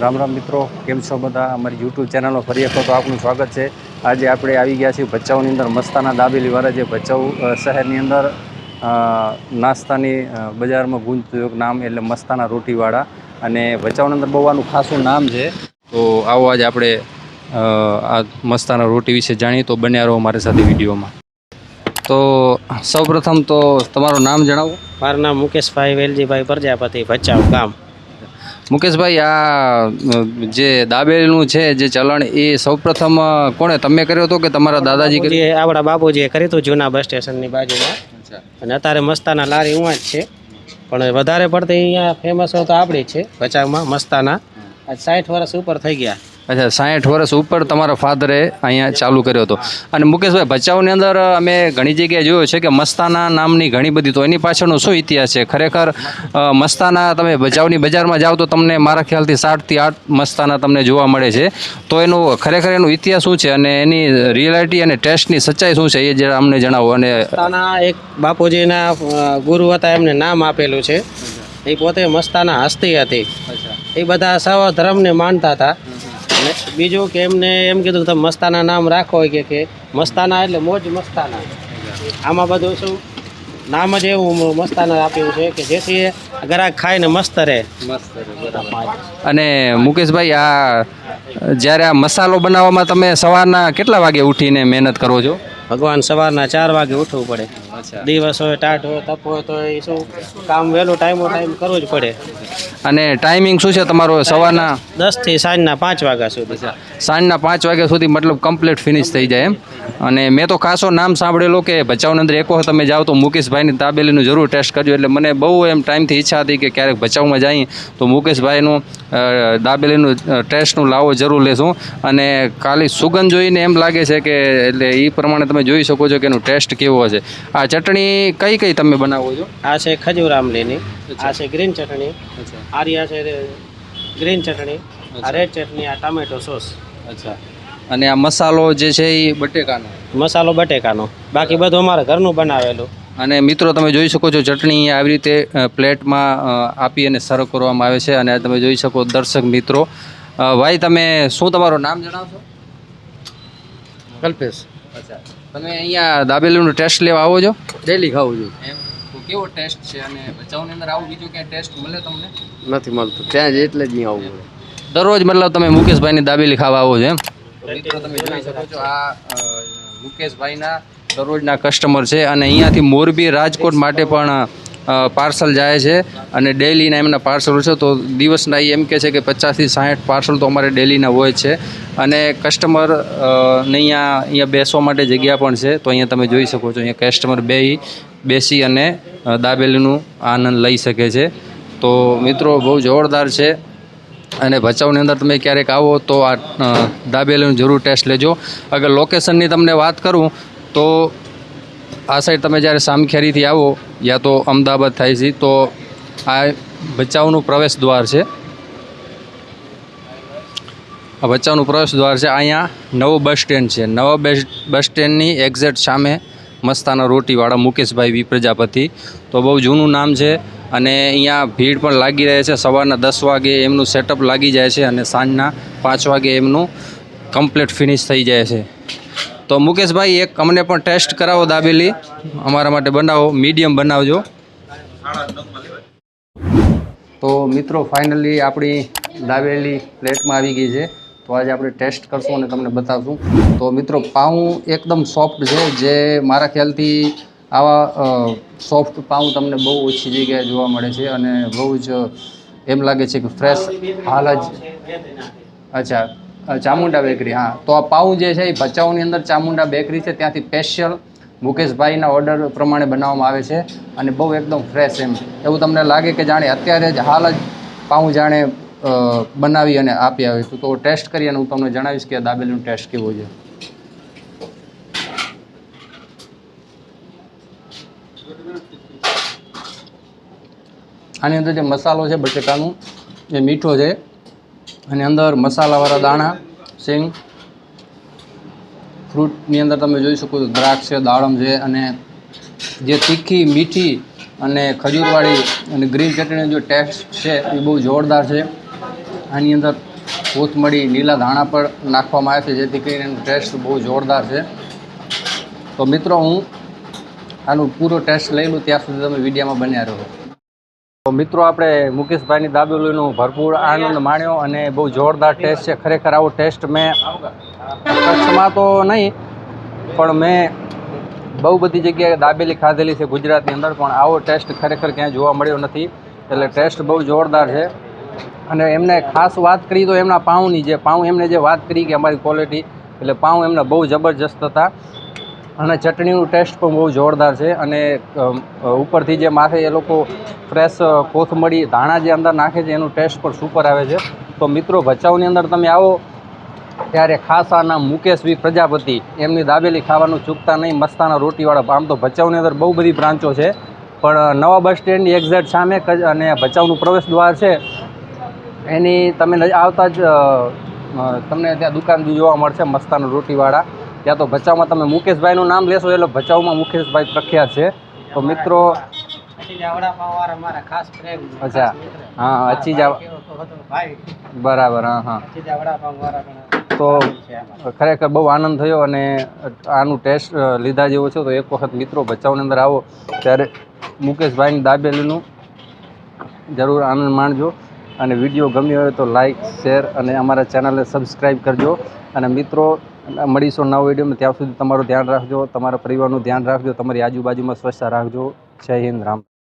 રામ રામ મિત્રો, કેમ છો બધા? અમારી યુટ્યુબ ચેનલમાં ફરી એક વખત આપનું સ્વાગત છે. આજે આપણે આવી ગયા છીએ ભચાઉની અંદર, મસ્તાના દાબેલીવાળા જે ભચાઉ શહેરની અંદર નાસ્તાની બજારમાં ગુંજતું નામ એટલે મસ્તાના રોટીવાળા અને ભચાઉની અંદર બહુ આનું ખાસું નામ છે. તો આવો આજે આપણે આ મસ્તાના રોટી વિશે જાણીએ તો બન્યા રહો મારી સાથે વિડીયોમાં. તો સૌપ્રથમ તો તમારું નામ જણાવો. મારું નામ મુકેશભાઈ વેલજીભાઈ પ્રજાપતિ, ભચાઉ ગામ. મુકેશભાઈ આ જે દાબેલીનું છે જે ચલણ એ સૌપ્રથમ કોણે? તમે કર્યો હતો કે તમારા દાદાજી આપણા બાપુજીએ કર્યું હતું જૂના બસ સ્ટેશનની બાજુમાં. અને અત્યારે મસ્તાના લારી ઉવા જ છે. પણ વધારે પડતી અહીંયા ફેમસ તો આપણી જ છે ભચાઉમાં મસ્તાના. આજ સાઠ વર્ષ ઉપર થઈ ગયા. અચ્છા સાઠ વર્ષ ઉપર તમારા ફાધરે અહીંયા ચાલુ કર્યો હતો. અને મુકેશભાઈ ભચાઉની અંદર અમે ઘણી જગ્યાએ જોયું છે કે મસ્તાના નામની ઘણી બધી તો એની પાછળનો શું ઇતિહાસ છે? ખરેખર મસ્તાના તમે ભચાઉની બજારમાં જાઓ તો તમને મારા ખ્યાલથી સાઠથી આઠ મસ્તાના તમને જોવા મળે છે. તો એનું ખરેખર એનો ઇતિહાસ શું છે અને એની રિયાલિટી અને ટેસ્ટની સચ્ચાઈ શું છે એ જરા અમને જણાવો અને એક બાપુજીના ગુરુ હતા એમને નામ આપેલું છે. એ પોતે મસ્તાના હસ્તી હતી. એ બધા સર્વ ધર્મને માનતા હતા. અને બીજું કે એમને એમ કીધું કે તમે મસ્તાના નામ રાખો કે કે મસ્તાના એટલે મોજ મસ્તાના. આમાં બધું શું? નામ જ એવું મસ્તાના આપ્યું છે કે જેથી ગ્રાહક ખાઈને મસ્ત રહે. અને મુકેશભાઈ આ જ્યારે આ મસાલો બનાવવામાં તમે સવારના કેટલા વાગે ઉઠીને મહેનત કરો છો? ભગવાન સવારના ચાર વાગે ઉઠવું પડે. દિવસ હોય ટાટ હોય તપ હોય તો એ શું કામ વહેલું ટાઈમો ટાઈમ કરવું જ પડે. અને ટાઈમિંગ શું છે તમારો સવારના? દસથી સાંજના પાંચ વાગ્યા સુધી. સાંજના પાંચ વાગ્યા સુધી મતલબ કમ્પ્લીટ ફિનિશ થઈ જાય એમ. અને મેં તો ખાસો નામ સાંભળેલો કે ભચાઉની અંદર એક વખત તમે જાઓ તો મુકેશભાઈની દાબેલીનું જરૂર ટેસ્ટ કરજો. એટલે મને બહુ એમ ટાઈમથી ઈચ્છા હતી કે ક્યારેક ભચાઉમાં જઈએ તો મુકેશભાઈનું દાબેલીનું ટેસ્ટનું લાવો જરૂર લેશું. અને ખાલી સુગંધ જોઈને એમ લાગે છે કે એટલે એ પ્રમાણે તમે જોઈ શકો છો કે એનું ટેસ્ટ કેવો છે. આ ચટણી કઈ કઈ તમે બનાવો છો? આ છે ખજૂર આમલીની આ છે ગ્રીન ચટણી આર્યા છે ગ્રીન ચટણી આ રેડ ચટણી આ ટામેટો સોસ. અચ્છા. અને આ મસાલો જે છે એ બટેકાનો? મસાલો બટેકાનો. બાકી બધું અમારે ઘરનું બનાવેલું. અને મિત્રો તમે જોઈ શકો છો ચટણી આવી રીતે પ્લેટમાં આપી અને સર્વ કરવામાં આવે છે. અને આ તમે જોઈ શકો દર્શક મિત્રો ભાઈ તમે શું તમારું નામ જણાવશો? કલ્પેશ. અચ્છા. તમે અહીંયા દાબેલીનું ટેસ્ટ લેવા આવો છો? ડેલી ખાવું છું. એમ. તો કેવો ટેસ્ટ છે? અને ભચાઉની અંદર આવું બીજું ક્યાંય ટેસ્ટ મળે તમને? નથી મળતું. ત્યાં જ એટલે જ નહીં આવવું દરરોજ મતલબ તમે મુકેશભાઈની દાબેલી ખાવા આવો છો એમ? મિત્રો તમે જોઈ શકો છો આ મુકેશભાઈના દરરોજના કસ્ટમર છે અને અહીંયાથી મોરબી રાજકોટ માટે પણ પાર્સલ જાય છે અને ડેલીના એમના પાર્સલ છે. તો દિવસના એ એમ કહે છે કે પચાસથી સાઠ પાર્સલ તો અમારે ડેલીના હોય છે. અને કસ્ટમર ને અહીંયા અહીંયા બેસવા માટે જગ્યા પણ છે. તો અહીંયા તમે જોઈ શકો છો, અહીંયા કસ્ટમર બે બેસી અને દાબેલીનું આનંદ લઈ શકે છે. તો મિત્રો, બહુ જોરદાર છે. અને ભચાઉની અંદર તમે ક્યારેક આવો તો આ દાબેલીનું જરૂર ટેસ્ટ લેજો. અગર લોકેશનની તમને વાત કરું, તો આ સાઈડ તમે જ્યારે સામખેરીથી આવો યા તો અમદાવાદ થાય છે, તો આ ભચાઉનું પ્રવેશ દ્વાર છે. આ ભચાઉનું પ્રવેશ દ્વાર છે. અહીંયા નવો બસ સ્ટેન્ડ છે. નવા બસ બસ સ્ટેન્ડની એક્ઝેક્ટ સામે મસ્તાના રોટીવાળા મુકેશભાઈ વી પ્રજાપતિ. તો બહુ જૂનું નામ છે અને અહીંયા ભીડ પણ લાગી રહે છે. સવારના દસ વાગે એમનું સેટઅપ લાગી જાય છે અને સાંજના પાંચ વાગે એમનું કમ્પ્લીટ ફિનિશ થઈ જાય છે. તો મુકેશભાઈ, એક અમને પણ ટેસ્ટ કરાવો દાબેલી. અમારા માટે બનાવો, મીડિયમ બનાવજો. તો મિત્રો ફાઇનલી આપણી દાબેલી પ્લેટમાં આવી ગઈ છે. તો આજે આપણે ટેસ્ટ કરશું અને તમને બતાવશું. તો મિત્રો, પાઉં એકદમ સોફ્ટ છે, જે મારા ખ્યાલથી આવા સોફ્ટ પાઉં તમને બહુ ઓછી જગ્યાએ જોવા મળે છે અને બહુ જ એમ લાગે છે કે ફ્રેશ હાલ જ. અચ્છા ચામુંડા બેકરી હા. તો આ પાઉં જે છે એ ભચાઉની અંદર ચામુંડા બેકરી છે, ત્યાંથી સ્પેશિયલ મુકેશભાઈના ઓર્ડર પ્રમાણે બનાવવામાં આવે છે અને બહુ એકદમ ફ્રેશ એમ. એવું તમને લાગે કે જાણે અત્યારે જ હાલ જ પાઉં જાણે બનાવી અને આપી આવે તો ટેસ્ટ કરી અને હું તમને જણાવીશ કે દાબેલીનું ટેસ્ટ કેવો છે. આની અંદર જે મસાલો છે, બટેટાનું એ મીઠો છે અને અંદર મસાલાવાળા દાણા, સિંગ, ફ્રૂટની અંદર તમે જોઈ શકો છો, દ્રાક્ષ છે, દાડમ છે અને જે તીખી, મીઠી અને ખજૂરવાળી અને ગ્રીન ચટણીનો જે ટેસ્ટ છે એ બહુ જોરદાર છે. આની અંદર કોથમડી લીલા ધાણા પર નાખવામાં આવે છે, જેથી કરીને ટેસ્ટ બહુ જોરદાર છે. તો મિત્રો, હું આનું પૂરો ટેસ્ટ લઈ લઉં, ત્યાં સુધી તમે વિડીયામાં બન્યા રહો. મિત્રો આપણે મુકેશભાઈની દાબેલીનો ભરપૂર આનંદ માણ્યો અને બહુ જોરદાર ટેસ્ટ છે. ખરેખર આવો ટેસ્ટ મેં કચ્છમાં તો નહીં, પણ મેં બહુ બધી જગ્યાએ દાબેલી ખાધેલી છે ગુજરાતની અંદર, પણ આવો ટેસ્ટ ખરેખર ક્યાંય જોવા મળ્યો નથી. એટલે ટેસ્ટ બહુ જોરદાર છે. અને એમને ખાસ વાત કરી તો એમના પાઉંની જે, પાઉં એમને જે વાત કરી કે અમારી ક્વોલિટી, એટલે પાઉં એમના બહુ જબરજસ્ત હતા. અને ચટણીનું ટેસ્ટ પણ બહુ જોરદાર છે અને ઉપરથી જે માથે એ લોકો ફ્રેશ કોથમડી ધાણા જે અંદર નાખે છે એનું ટેસ્ટ પણ સુપર આવે છે. તો મિત્રો, ભચાઉની અંદર તમે આવો, ત્યારે ખાસ આના મુકેશભાઈ પ્રજાપતિ, એમની દાબેલી ખાવાનું ચૂકતા નહીં, મસ્તાના રોટીવાળા આમ તો ભચાઉની અંદર બહુ બધી બ્રાન્ચો છે. પણ નવા બસ સ્ટેન્ડની એક્ઝેક્ટ સામે અને ભચાઉનું પ્રવેશ દ્વાર છે. એની તમે આવતા જ તમને ત્યાં દુકાન જોવા મળશે, મસ્તાના રોટીવાળા. ત્યાં તો ભચાઉમાં તમે મુકેશભાઈનું નામ લેશો એટલે ભચાઉમાં મુકેશભાઈ પ્રખ્યાત છે. તો મિત્રો અચ્છા. હા, અચી કેવો તો બરાબર હા હા. તો ખરેખર બહુ આનંદ થયો અને આનું ટેસ્ટ લીધા જેવો છે. તો એક વખત મિત્રો ભચાઉની અંદર આવો ત્યારે મુકેશભાઈની દાબેલીનું જરૂર આનંદ માણજો. અને વીડિયો ગમ્યો હોય તો લાઈક શેર અને અમારા ચેનલને સબસ્ક્રાઈબ કરજો. અને મિત્રો મળીશું નવા વિડીયોમાં. ત્યાં સુધી તમારું ધ્યાન રાખજો, તમારા પરિવારનું ધ્યાન રાખજો, તમારી આજુબાજુમાં સ્વચ્છતા રાખજો. જય હિન્દ, રામ.